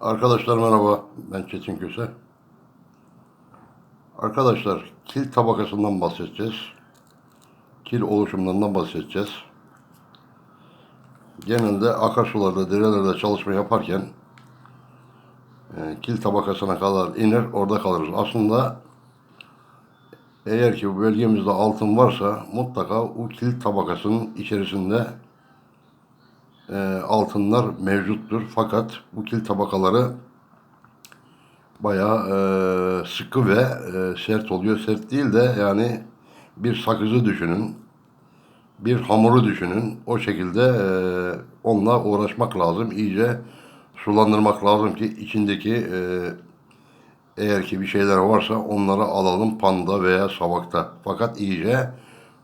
Arkadaşlar merhaba, ben Çetin Köse. Arkadaşlar, kil tabakasından bahsedeceğiz. Kil oluşumlarından bahsedeceğiz. Genelde akarsularda, derelerde çalışma yaparken e, kil tabakasına kadar iner, orada kalırız. Aslında eğer ki bu bölgemizde altın varsa mutlaka o kil tabakasının içerisinde e, altınlar mevcuttur. Fakat bu kil tabakaları bayağı e, sıkı ve e, sert oluyor. Sert değil de yani bir sakızı düşünün. Bir hamuru düşünün. O şekilde e, onunla uğraşmak lazım. İyice sulandırmak lazım ki içindeki e, eğer ki bir şeyler varsa onları alalım panda veya savakta. Fakat iyice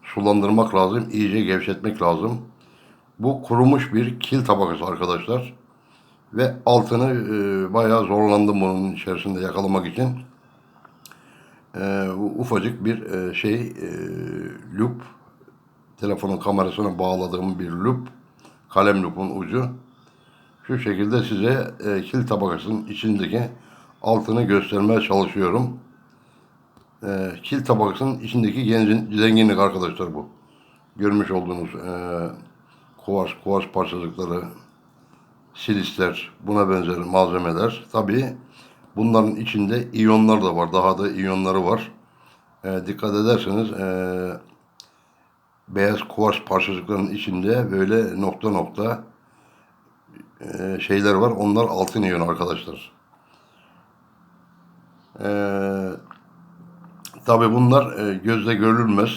sulandırmak lazım. iyice gevşetmek lazım. Bu kurumuş bir kil tabakası arkadaşlar. Ve altını e, bayağı zorlandım bunun içerisinde yakalamak için. E, ufacık bir e, şey e, lup. Telefonun kamerasına bağladığım bir lup. Kalem lupun ucu. Şu şekilde size e, kil tabakasının içindeki altını göstermeye çalışıyorum. E, kil tabakasının içindeki zenginlik arkadaşlar bu. Görmüş olduğunuz e, kuvars, kuvars parçacıkları, silisler, buna benzer malzemeler. Tabii bunların içinde iyonlar da var. Daha da iyonları var. E, dikkat ederseniz e, beyaz kuvars parçacıklarının içinde böyle nokta nokta e, şeyler var. Onlar altın iyon arkadaşlar. E, tabii bunlar e, gözle görülmez.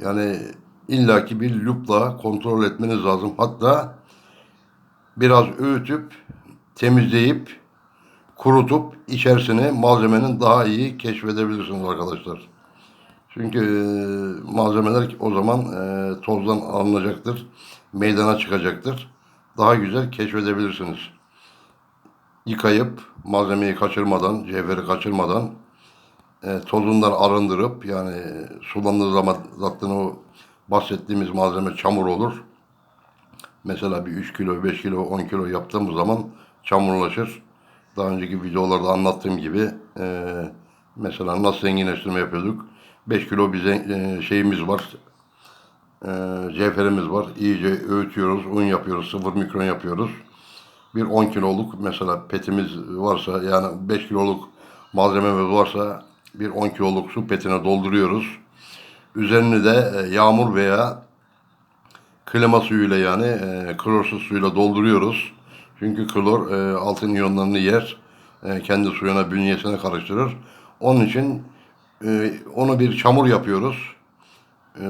Yani illaki bir lupla kontrol etmeniz lazım. Hatta biraz öğütüp, temizleyip, kurutup içerisine malzemenin daha iyi keşfedebilirsiniz arkadaşlar. Çünkü e, malzemeler o zaman e, tozdan alınacaktır, meydana çıkacaktır. Daha güzel keşfedebilirsiniz. Yıkayıp, malzemeyi kaçırmadan, cevheri kaçırmadan, e, tozundan arındırıp yani sulandığı zaman zaten o bahsettiğimiz malzeme çamur olur. Mesela bir 3 kilo, 5 kilo, 10 kilo yaptığımız zaman çamurlaşır. Daha önceki videolarda anlattığım gibi e, mesela nasıl zenginleştirme yapıyorduk. 5 kilo bir e, şeyimiz var. E, cevherimiz var. İyice öğütüyoruz, un yapıyoruz, sıfır mikron yapıyoruz. Bir 10 kiloluk mesela petimiz varsa yani 5 kiloluk malzememiz varsa bir 10 kiloluk su petine dolduruyoruz. Üzerini de e, yağmur veya klima suyuyla yani e, klorsuz suyla dolduruyoruz. Çünkü klor e, altın iyonlarını yer. E, kendi suyuna, bünyesine karıştırır. Onun için e, onu bir çamur yapıyoruz.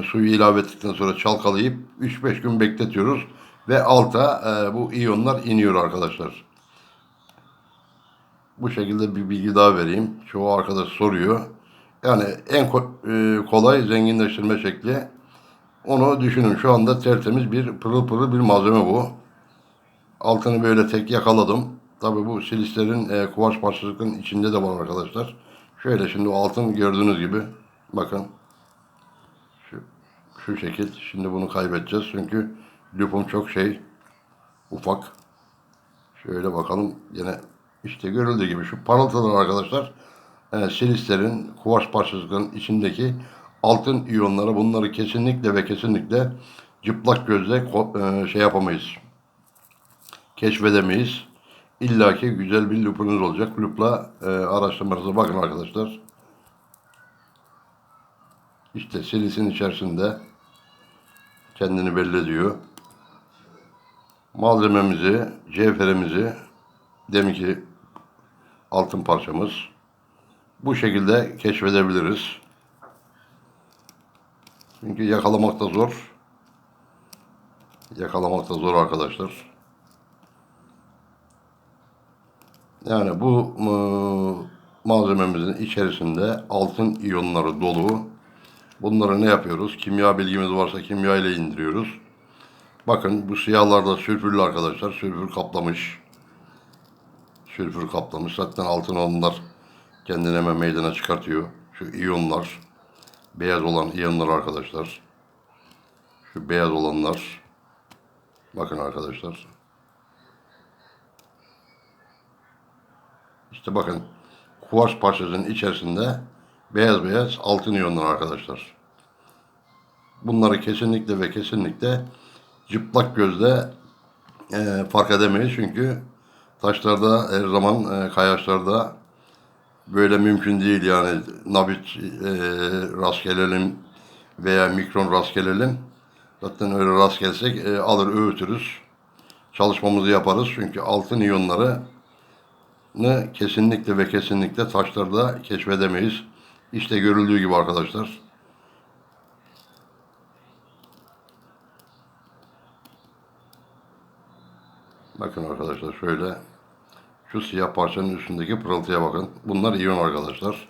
Suyu ilave ettikten sonra çalkalayıp 3-5 gün bekletiyoruz. Ve alta bu iyonlar iniyor arkadaşlar. Bu şekilde bir bilgi daha vereyim. Çoğu arkadaş soruyor. Yani en ko- e, kolay zenginleştirme şekli. Onu düşünün. Şu anda tertemiz bir pırıl pırıl bir malzeme bu. Altını böyle tek yakaladım. Tabii bu silislerin e, kuvars parçacıkların içinde de var arkadaşlar. Şöyle şimdi altın gördüğünüz gibi. Bakın. Şu, şu şekil. Şimdi bunu kaybedeceğiz. Çünkü lüpum çok şey. Ufak. Şöyle bakalım. Yine işte görüldüğü gibi şu parıltılar arkadaşlar e, silislerin kuvars parçacıkların içindeki altın iyonları bunları kesinlikle ve kesinlikle cıplak gözle e, şey yapamayız. Keşfedemeyiz. İlla ki güzel bir lupunuz olacak. Lupla e, araştırmanıza bakın arkadaşlar. İşte silisin içerisinde kendini belli ediyor. Malzememizi, cevherimizi, demin ki altın parçamız bu şekilde keşfedebiliriz. Çünkü yakalamak da zor. Yakalamak da zor arkadaşlar. Yani bu e, malzememizin içerisinde altın iyonları dolu. Bunları ne yapıyoruz? Kimya bilgimiz varsa kimya ile indiriyoruz. Bakın bu siyahlarda sülfürlü arkadaşlar. Sülfür kaplamış. Sülfür kaplamış. Zaten altın onlar kendini hemen meydana çıkartıyor. Şu iyonlar. Beyaz olan iyonlar arkadaşlar. Şu beyaz olanlar. Bakın arkadaşlar. İşte bakın kuvars parçasının içerisinde beyaz beyaz altın iyonlar arkadaşlar. Bunları kesinlikle ve kesinlikle çıplak gözle e, fark edemeyiz çünkü taşlarda her zaman e, kayaçlarda böyle mümkün değil yani nabit e, rast veya mikron rast gelelim. Zaten öyle rast gelsek e, alır öğütürüz. Çalışmamızı yaparız çünkü altın iyonları kesinlikle ve kesinlikle taşlarda keşfedemeyiz. İşte görüldüğü gibi arkadaşlar. Bakın arkadaşlar şöyle şu siyah parçanın üstündeki pırıltıya bakın. Bunlar iyon arkadaşlar.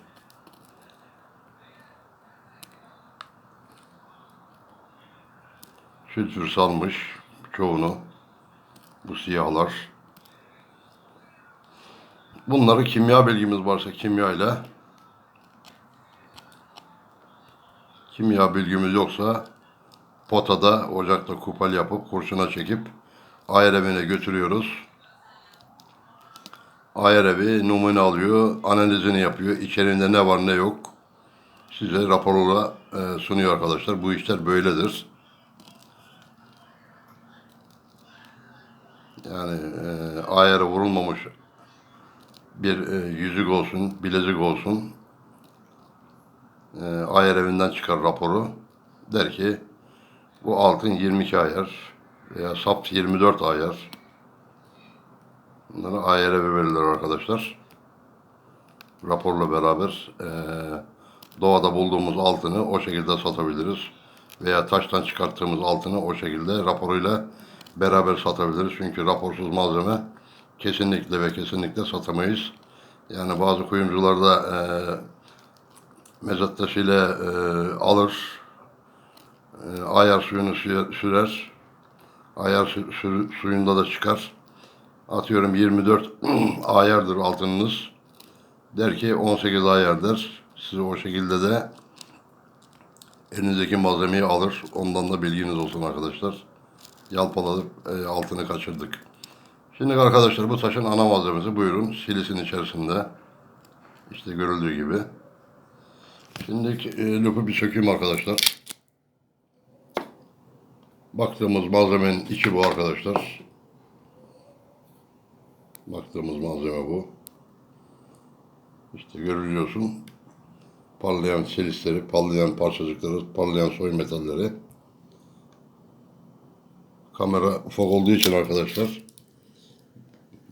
Sülfür salmış çoğunu. Bu siyahlar. Bunları kimya bilgimiz varsa kimya ile kimya bilgimiz yoksa potada ocakta kupal yapıp kurşuna çekip ayar evine götürüyoruz. Ayar evi numune alıyor, analizini yapıyor. İçerinde ne var ne yok. Size raporla e, sunuyor arkadaşlar. Bu işler böyledir. Yani e, ayara vurulmamış bir e, yüzük olsun, bilezik olsun. E, ayar evinden çıkar raporu. Der ki bu altın 22 ayar veya sap 24 ayar. Bunları ayar evi verirler arkadaşlar. Raporla beraber e, doğada bulduğumuz altını o şekilde satabiliriz. Veya taştan çıkarttığımız altını o şekilde raporuyla beraber satabiliriz. Çünkü raporsuz malzeme kesinlikle ve kesinlikle satamayız. Yani bazı kuyumcularda e, mezat e, alır, e, ayar suyunu sürer, ayar su- su- suyunda da çıkar. Atıyorum 24 ayardır altınınız. Der ki 18 ayardır. Size o şekilde de elinizdeki malzemeyi alır. Ondan da bilginiz olsun arkadaşlar. Yalpaladık, e, altını kaçırdık. Şimdi arkadaşlar bu taşın ana malzemesi buyurun. Silisin içerisinde. İşte görüldüğü gibi. Şimdi e, löpü bir sökeyim arkadaşlar. Baktığımız malzemenin içi bu arkadaşlar. Baktığımız malzeme bu. İşte görülüyorsun. Parlayan silisleri, parlayan parçacıkları, parlayan soy metalleri. Kamera ufak olduğu için arkadaşlar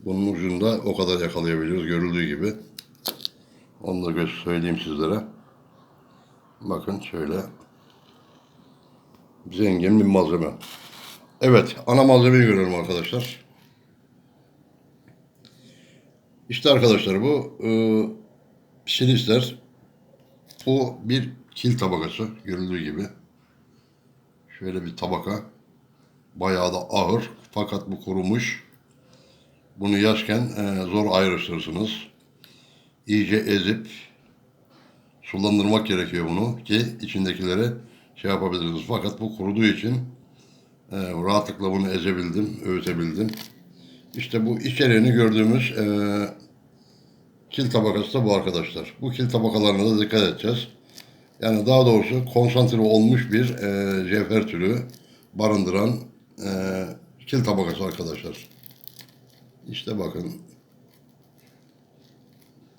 bunun ucunda o kadar yakalayabiliyoruz görüldüğü gibi. Onu da söyleyeyim sizlere. Bakın şöyle. Zengin bir malzeme. Evet, ana malzemeyi görelim arkadaşlar. İşte arkadaşlar bu e, silisler. Bu bir kil tabakası görüldüğü gibi. Şöyle bir tabaka. Bayağı da ağır fakat bu kurumuş. Bunu yaşken e, zor ayrıştırırsınız. İyice ezip sulandırmak gerekiyor bunu ki içindekileri şey yapabilirsiniz. Fakat bu kuruduğu için e, rahatlıkla bunu ezebildim, öğütebildim. İşte bu içeriğini gördüğümüz e, kil tabakası da bu arkadaşlar. Bu kil tabakalarına da dikkat edeceğiz. Yani daha doğrusu konsantre olmuş bir e, cevher türü barındıran e, kil tabakası arkadaşlar. İşte bakın.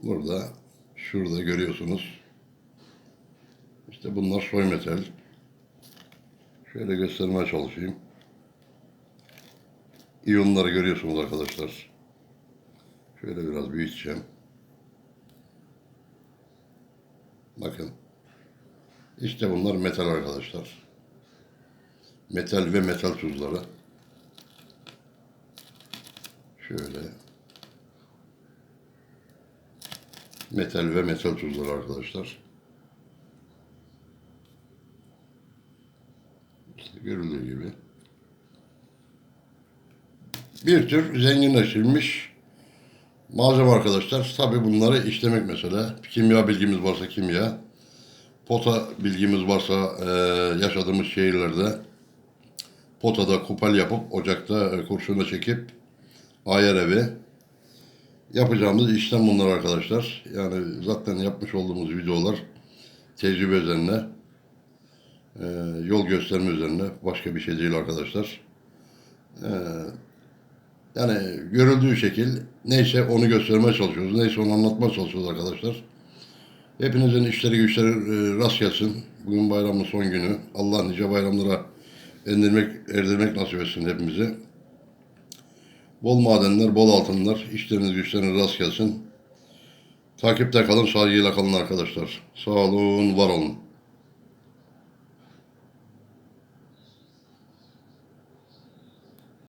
Burada, şurada görüyorsunuz. İşte bunlar soy metal. Şöyle göstermeye çalışayım. İyonları görüyorsunuz arkadaşlar. Şöyle biraz büyüteceğim. Bakın. İşte bunlar metal arkadaşlar. Metal ve metal tuzları. Şöyle. Metal ve metal tuzları arkadaşlar. İşte görüldüğü gibi. Bir tür zenginleştirilmiş malzeme arkadaşlar. Tabi bunları işlemek mesela. Kimya bilgimiz varsa kimya. Pota bilgimiz varsa e, yaşadığımız şehirlerde potada kupal yapıp ocakta e, kurşuna çekip ayar evi Yapacağımız işlem bunlar arkadaşlar. Yani zaten yapmış olduğumuz videolar tecrübe üzerine, e, yol gösterme üzerine başka bir şey değil arkadaşlar. E, yani görüldüğü şekil neyse onu göstermeye çalışıyoruz. Neyse onu anlatmaya çalışıyoruz arkadaşlar. Hepinizin işleri güçleri e, rast gelsin. Bugün bayramın son günü. Allah nice bayramlara erdirmek, erdirmek nasip etsin hepimize. Bol madenler, bol altınlar, işleriniz güçleriniz rast gelsin. Takipte kalın, saygıyla kalın arkadaşlar. Sağ olun, var olun.